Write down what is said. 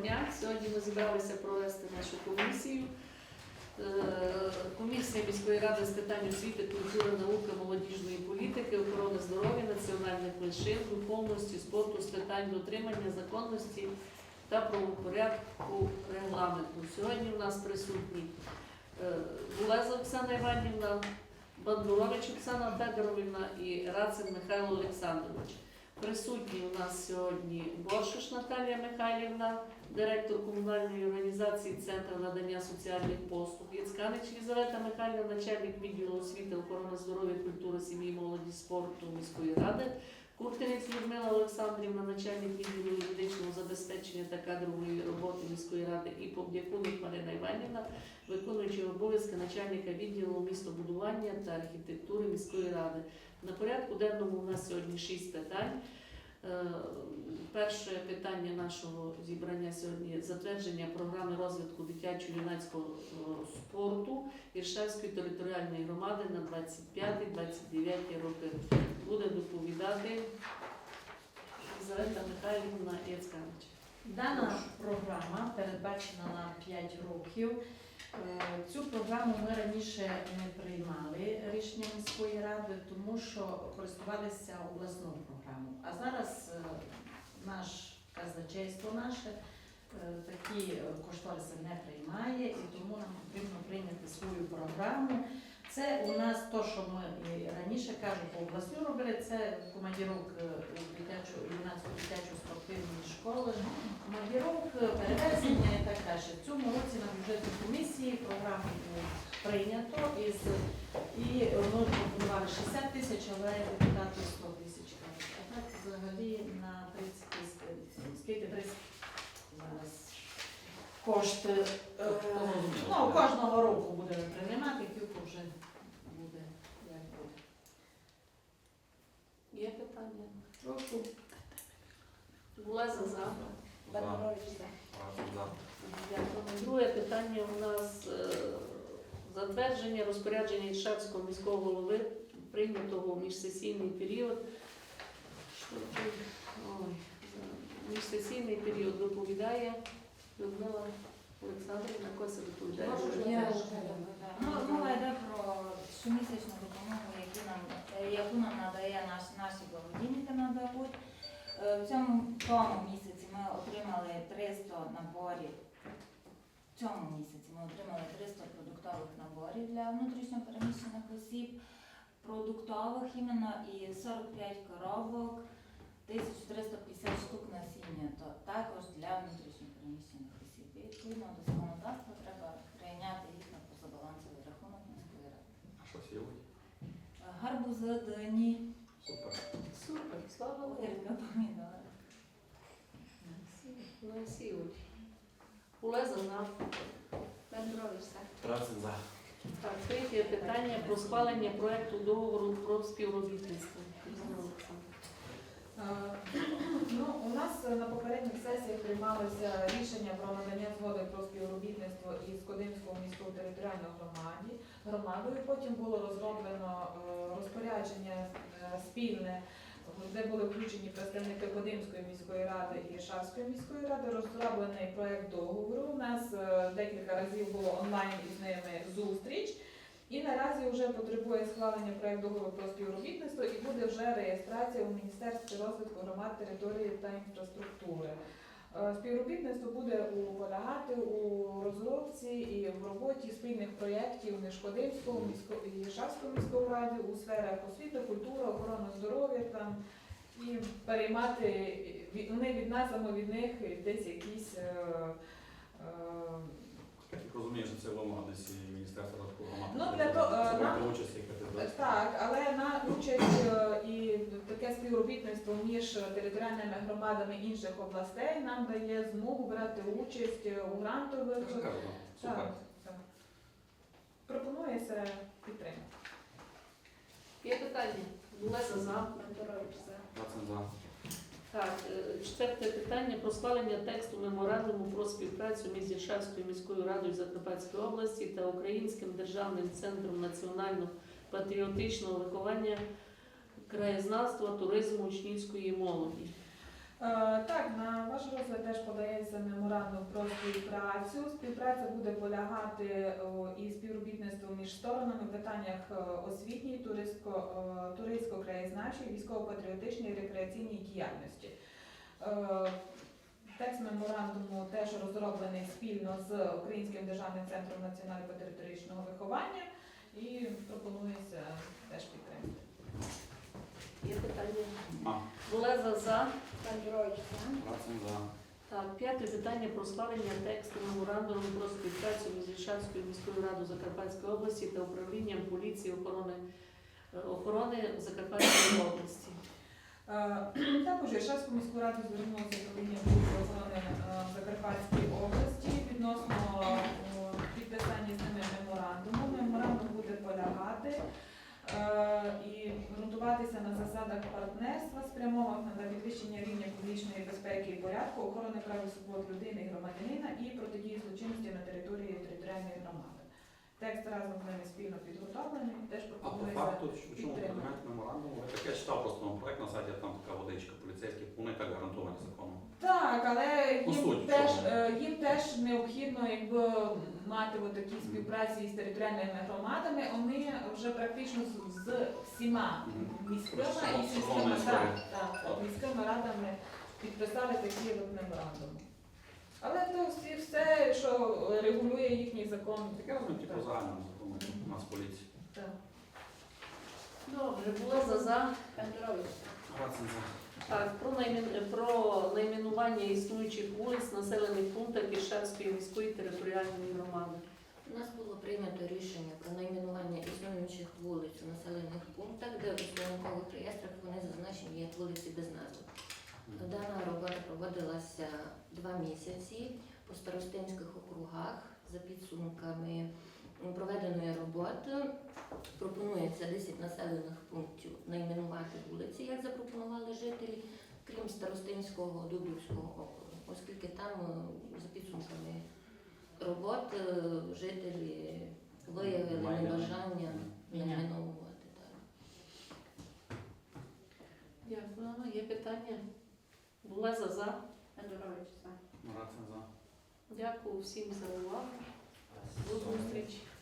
дня. Сьогодні ми зібралися провести нашу комісію. Е, Комісія міської ради з питань освіти, культури, науки, молодіжної політики, охорони здоров'я, національних меншин, духовності, спорту з питань дотримання законності та правопорядку регламенту. Сьогодні у нас присутні е, Гулеза Оксана Іванівна, Бандурович Оксана Федоровна і Рацин Михайло Олександрович. Присутні у нас сьогодні Боршуш Наталія Михайлівна, директор комунальної організації Центру надання соціальних послуг, Яцканич Лізавета Михайлівна, начальник відділу освіти, охорони здоров'я, культури, сім'ї, молоді, спорту міської ради, Куртинець Людмила Олександрівна, начальник відділу юридичного забезпечення та кадрової роботи міської ради, і Повдякуник Марина Іванівна, виконуючи обов'язки начальника відділу містобудування та архітектури міської ради. На порядку денному у нас сьогодні шість питань. Перше питання нашого зібрання сьогодні затвердження програми розвитку дитячо-юнацького е, спорту Іршавської територіальної громади на 25-29 роки. Буде доповідати Єлизавета Михайлівна Яцкавич. Дана програма передбачена на 5 років. Е, Цю програму ми раніше не приймали рішення міської ради, тому що користувалися обласною програмою. А зараз е, наш казначейство наше е, такі е, кошториси не приймає, і тому нам потрібно прийняти свою програму. Це у нас то, що ми і раніше кажу, по обласню робили, це командірук дитячу юнацьку дитячу спортивну школу, командірук, е, перевезення і так далі. В цьому році на бюджетній комісії програму прийнято із і ми пропонували 60 тисяч, але депутати 100 тисяч. А так взагалі на 30 тисяч, скільки 30 зараз кошти. е, Ну, кожного року будемо приймати, кілька вже буде як буде. Є питання? Прошу. Гулеза за. Дякую. Друге питання у нас е, затвердження розпорядження Іршавського міського голови прийнятого в міжсесійний період. Що тут? Ой, міжсесійний період доповідає Людмила Олександрівна Кося доповідає. Я Мова мова йде про щомісячну допомогу, яку нам, е, яку нам надає наш, наші благодійники надають. Е, В цьому тому місяці ми отримали 300 наборів. В цьому місяці ми отримали 300 продуктових наборів для внутрішньо переміщених осіб, продуктових іменно і 45 коробок, 1350 штук насіння, то також для внутрішньо переміщених осіб. І відповідно до законодавства треба прийняти їх на позабалансовий рахунок міської ради. А що? Е, Гарбузи, дині, Супер. Супер, слава Богу. огірка, помідори. Насілуть. Гулеза за. Бендрович, так. Трацин за. Так, третє питання про схвалення проекту договору про співробітництво. Е, Ну, у нас на попередніх сесіях приймалося рішення про надання згоди про співробітництво із Кодимською міською територіальною громаді, громадою. Потім було розроблено е, розпорядження е, спільне, де були включені представники Кодимської міської ради і Шарської міської ради. Розроблений проект договору. У нас е, декілька разів було онлайн із ними зустріч. І наразі вже потребує схвалення проект договору про співробітництво і буде вже реєстрація у Міністерстві розвитку громад, території та інфраструктури. Е, Співробітництво буде полягати у розробці і в роботі спільних проєктів місько- і Шавською міською раді у сферах освіти, культури, охорони здоров'я там і переймати від- вони від нас, а від них десь якісь. е, е, Я так розумію, що це вимога десь і Міністерства розвитку громад. Ну, для того, е, Це нам- участь як категорія. Так, але на участь е, і таке співробітництво між територіальними громадами інших областей нам дає змогу брати участь у грантових. Так, так. Пропонується підтримати. Є питання? Гулеза за. За. Так, е, четверте питання про схвалення тексту меморандуму про співпрацю між Іршавською міською радою Закарпатської області та Українським державним центром національно-патріотичного виховання краєзнавства, туризму учнівської молоді. Е, Так, на ваш розгляд теж подається меморандум про співпрацю. Співпраця буде полягати і співробітництво між сторонами в питаннях е, освітньої, туристсько, е, туристсько-краєзнавчої, військово-патріотичної рекреаційній діяльності. Е, Текст меморандуму теж розроблений спільно з Українським державним центром національно-патріотичного виховання і пропонується теж підтримати. Є питання? А, Булеза за. Пандроїч, Рацин за. Так, п'яте питання про схвалення тексту меморандуму про співпрацю між Ільшанською міською радою Закарпатської області та управлінням поліції охорони е, охорони Закарпатської області. Е, Також Іршавську міську раду звернулося управління поліції охорони е, Закарпатської області відносно підписання з ними меморандуму. Меморандум буде полягати і ґрунтуватися на засадах партнерства, спрямованих на підвищення рівня публічної безпеки і порядку, охорони прав і свобод людини і громадянина і протидії злочинності на території територіальної громади. Текст разом з ними спільно підготовлений, теж пропонується підтримати. предмет меморандуму? Я таке читав просто ну, проект на сайті, там така водичка поліцейських, вони так гарантовані законом. Так, але Ну, їм суть в теж чому? е, їм теж необхідно якби мати от такі співпраці із територіальними громадами. Вони вже практично з, з всіма міськими і сільськими так, міськими радами підписали такі от меморандуми. Але то всі все, що регулює їхній закон, Таке воно типу так, загальному закону у нас поліції. так. Добре, Булеза за. Пандроїч. Рацин за. Так, про, наймен- про найменування існуючих вулиць населених пунктах Ільшанської міської територіальної громади. У нас було прийнято рішення про найменування існуючих вулиць у населених пунктах, де у словникових реєстрах вони зазначені як вулиці без назви. Дана робота проводилася два місяці по старостинських округах за підсумками проведеної роботи. Пропонується 10 населених пунктів найменувати вулиці, як запропонували жителі, крім старостинського Дубівського округу, оскільки там е, за підсумками робот е, жителі виявили небажання найменовувати. Так. Дякую. Є питання? Булеза за. Пандроїч, Рацин за. Дякую всім за увагу. До зустрічі.